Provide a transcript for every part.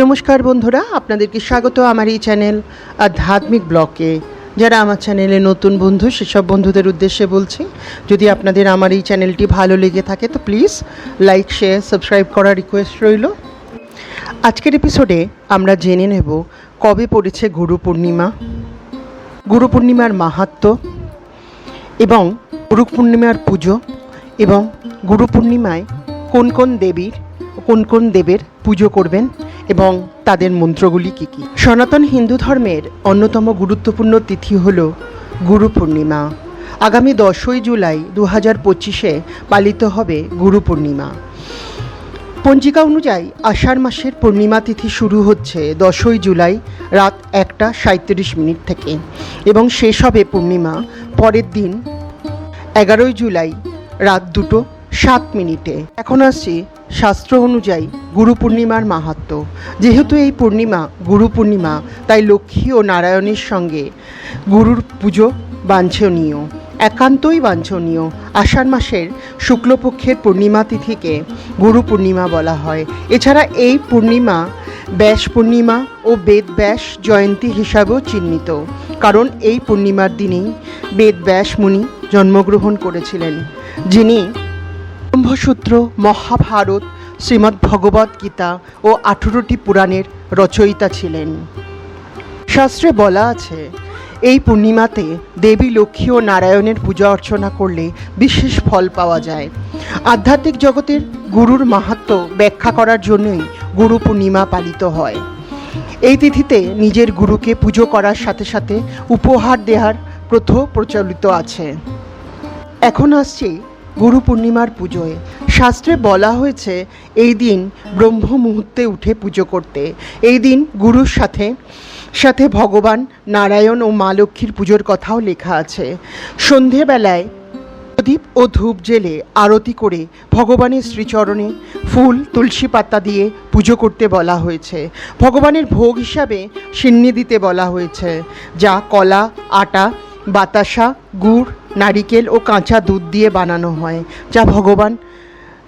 নমস্কার বন্ধুরা, আপনাদেরকে স্বাগত আমার এই চ্যানেল আধ্যাত্মিক ব্লকে। যারা আমার চ্যানেলে নতুন বন্ধু, সেসব বন্ধুদের উদ্দেশ্যে বলছি, যদি আপনাদের আমার এই চ্যানেলটি ভালো লেগে থাকে, তো প্লিজ লাইক, শেয়ার, সাবস্ক্রাইব করার রিকোয়েস্ট রইল। আজকের এপিসোডে আমরা জেনে নেব, কবে পড়েছে গুরু পূর্ণিমা? গুরু পূর্ণিমার মাহাত্ম্য এবং গুরু পূর্ণিমার পুজো এবং গুরু পূর্ণিমায় কোন কোন দেবীর, কোন কোন দেবের পুজো করবেন এবং তাদের মন্ত্রগুলি কী কী? সনাতন হিন্দু ধর্মের অন্যতম গুরুত্বপূর্ণ তিথি হল গুরু পূর্ণিমা। আগামী দশই জুলাই দু হাজার পঁচিশে পালিত হবে গুরু পূর্ণিমা। পঞ্জিকা অনুযায়ী আষাঢ় মাসের পূর্ণিমা তিথি শুরু হচ্ছে দশই জুলাই রাত একটা সাঁত্রিশ মিনিট থেকে এবং শেষ হবে পূর্ণিমা পরের দিন এগারোই জুলাই রাত দুটো সাত মিনিটে। এখন আসছি শাস্ত্র অনুযায়ী গুরু পূর্ণিমার মাহাত্ম্য যেহেতু এই পূর্ণিমা গুরু পূর্ণিমা, তাই লক্ষ্মী ও নারায়ণের সঙ্গে গুরুর পুজো বাঞ্ছনীয়। একান্তই বাঞ্ছনীয়। আষাঢ় মাসের শুক্লপক্ষের পূর্ণিমা তিথিকে গুরু পূর্ণিমা বলা হয়। এছাড়া এই পূর্ণিমা ব্যাস পূর্ণিমা ও বেদ ব্যাস জয়ন্তী হিসাবেও চিহ্নিত। কারণ এই পূর্ণিমার দিনেই বেদ ব্যাস মুনি জন্মগ্রহণ করেছিলেন, যিনি ব্রহ্মসূত্র, মহাভারত শ্রীমদ্ ভগবদ গীতা ও আঠেরোটি পুরাণের রচয়িতা ছিলেন। শাস্ত্রে বলা আছে, এই পূর্ণিমাতে দেবী লক্ষ্মী ও নারায়ণের পূজা অর্চনা করলে বিশেষ ফল পাওয়া যায়। আধ্যাত্মিক জগতের গুরুর মাহাত্ম্য ব্যাখ্যা করার জন্যই গুরু পূর্ণিমা পালিত হয়। এই তিথিতে নিজের গুরুকে পুজো করার সাথে সাথে উপহার দেওয়ার প্রথা প্রচলিত আছে। এখন আসছি গুরু পূর্ণিমার পুজোয়। শাস্ত্রে বলা হয়েছে, এই দিন ব্রহ্ম মুহূর্তে উঠে পুজো করতে। এই দিন গুরুর সাথে সাথে ভগবান নারায়ণ ও মা লক্ষ্মীর পুজোর কথাও লেখা আছে। সন্ধেবেলায় প্রদীপ ও ধূপ জেলে আরতি করে ভগবানের শ্রীচরণে ফুল, তুলসী পাতা দিয়ে পুজো করতে বলা হয়েছে। ভগবানের ভোগ হিসাবে সিন্নি দিতে বলা হয়েছে, যা কলা, আটা বাতাসা, গুড়, নারিকেল ও কাঁচা দুধ দিয়ে বানানো হয়, যা ভগবান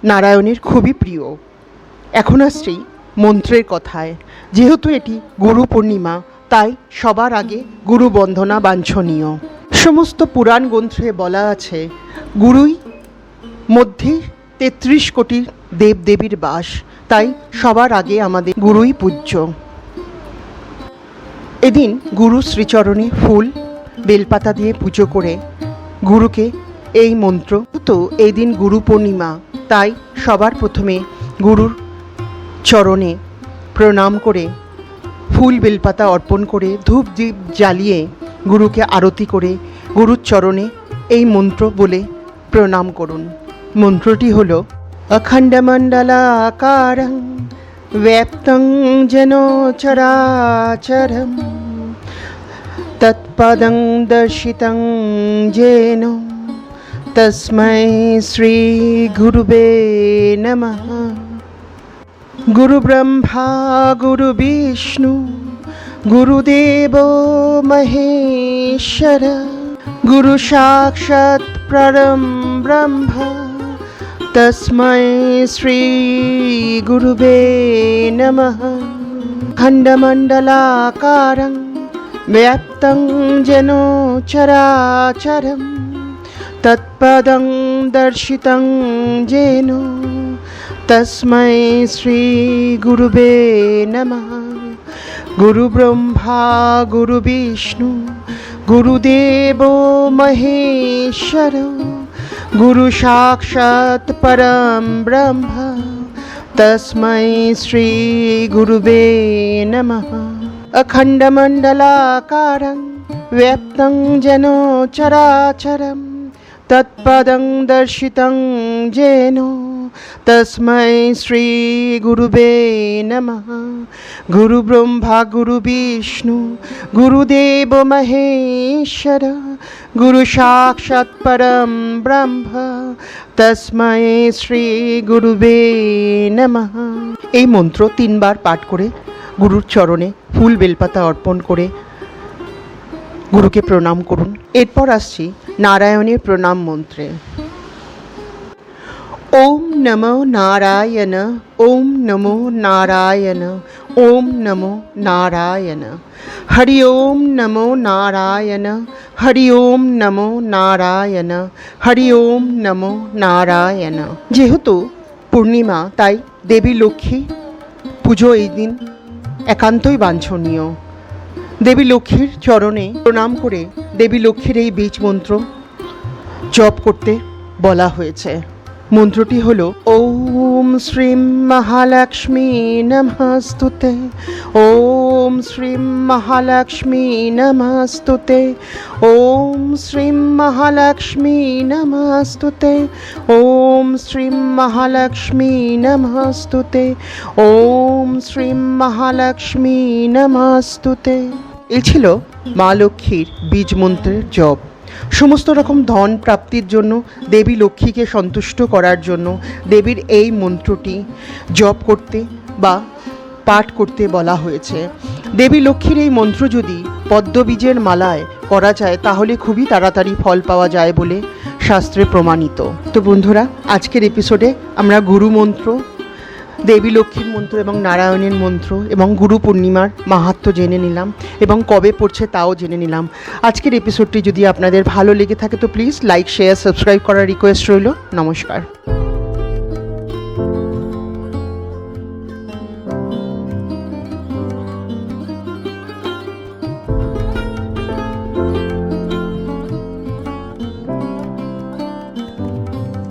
নারায়ণের খুবই প্রিয়। এখন আসছি মন্ত্রের কথায়। যেহেতু এটি গুরু পূর্ণিমা, তাই সবার আগে গুরু বন্দনা বাঞ্ছনীয়। সমস্ত পুরাণ গ্রন্থে বলা আছে, গুরুই মধ্যে তেত্রিশ কোটি দেবদেবীর বাস, তাই সবার আগে আমাদের গুরুই পূজ্য। এদিন গুরু শ্রীচরণে ফুল বেলপাতা দিয়ে পুজো করে। গুরুকে এই মন্ত্র, তো এই দিন গুরু পূর্ণিমা, তাই সবার প্রথমে গুরুর চরণে প্রণাম করে ফুল বেলপাতা অর্পণ করে ধূপ দ্বীপ জ্বালিয়ে গুরুকে আরতি করে গুরুর চরণে এই মন্ত্র বলে প্রণাম করুন। মন্ত্রটি হল অখণ্ডমণ্ডলাকারং ব্যাপ্তং যেন চরাচরম। तत्पदं दर्शितं येन। तस्मै श्रीगुरुवे नमः। गुरुब्रह्मा, गुरुविष्णु, गुरुदेवो महेश्वर, गुरुसाक्षात् परं ब्रह्म। तस्मै श्रीगुरुवे नमः। खण्डमण्डलाकारं নমঃ খণ্ডমণ্ডলাকারং ব্যাপ্তং যেন চরাচরম তৎপদং দর্শিতং যেন তস্मै শ্রীগুরুবে নমঃ গুরুব্রহ্মা গুরুবিষ্ণু গুরুদেব মহেশ্বর গুরু সাক্ষাৎ পরম अखण्डमण्डलाकारं व्याप्तं जनो चराचरं तत्पदं दर्शितं जेनो तस्मै श्रीगुरुवे नमः गुरुब्रह्मा गुरुविष्णु गुरुदेव महेश्वर गुरुसाक्षात् परं ब्रह्म তস্মায় শ্রী গুরুবে নমঃ এই মন্ত্র তিনবার পাঠ করে গুরুর চরণে ফুল বেলপাতা অর্পণ করে গুরুকে প্রণাম করুন। এরপর আসছি নারায়ণের প্রণাম মন্ত্রে। ওম নমো নারায়ণ, ওম নমো নারায়ণ, ওম নমো নারায়ণ। হরি ওম নমো নারায়ণ, হরি ওম নমো নারায়ণ, হরি ওম নমো নারায়ণ। যেহেতু পূর্ণিমা, তাই দেবী লক্ষ্মী পুজো এই দিন একান্তই বাঞ্ছনীয়। দেবী লক্ষ্মীর চরণে প্রণাম করে দেবী লক্ষ্মীর এই বীজ মন্ত্র জপ করতে বলা হয়েছে। মন্ত্রটি হল, ওম শ্রীম মহালক্ষ্মী নমস্তুতে, ওম শ্রীম মহালক্ষ্মী নমস্তুতে ওম শ্রীম মহালক্ষ্মী নমস্তুতে ওম শ্রীম মহালক্ষ্মী নমস্তুতে ওম শ্রীম মহালক্ষ্মী নমস্তুতে এই ছিল মা লক্ষ্মীর বীজ মন্ত্রের জপ। সমস্ত রকম ধন প্রাপ্তির জন্য, দেবী লক্ষ্মীকে সন্তুষ্ট করার জন্য, দেবীর এই মন্ত্রটি জপ করতে বা পাঠ করতে বলা হয়েছে। দেবী লক্ষ্মীর এই মন্ত্র যদি পদ্মবীজের মালায় করা যায়, তাহলে খুবই তাড়াতাড়ি ফল পাওয়া যায় বলে শাস্ত্রে প্রমাণিত। তো বন্ধুরা, আজকের এপিসোডে আমরা গুরু মন্ত্র, দেবী লক্ষ্মীর মন্ত্র এবং নারায়ণের মন্ত্র এবং গুরু পূর্ণিমার মাহাত্ম্য জেনে নিলাম এবং কবে পড়ছে তাও জেনে নিলাম। আজকের এপিসোডটি যদি আপনাদের ভালো লেগে থাকে, তো প্লিজ লাইক শেয়ার সাবস্ক্রাইব করার রিকোয়েস্ট রইল। নমস্কার।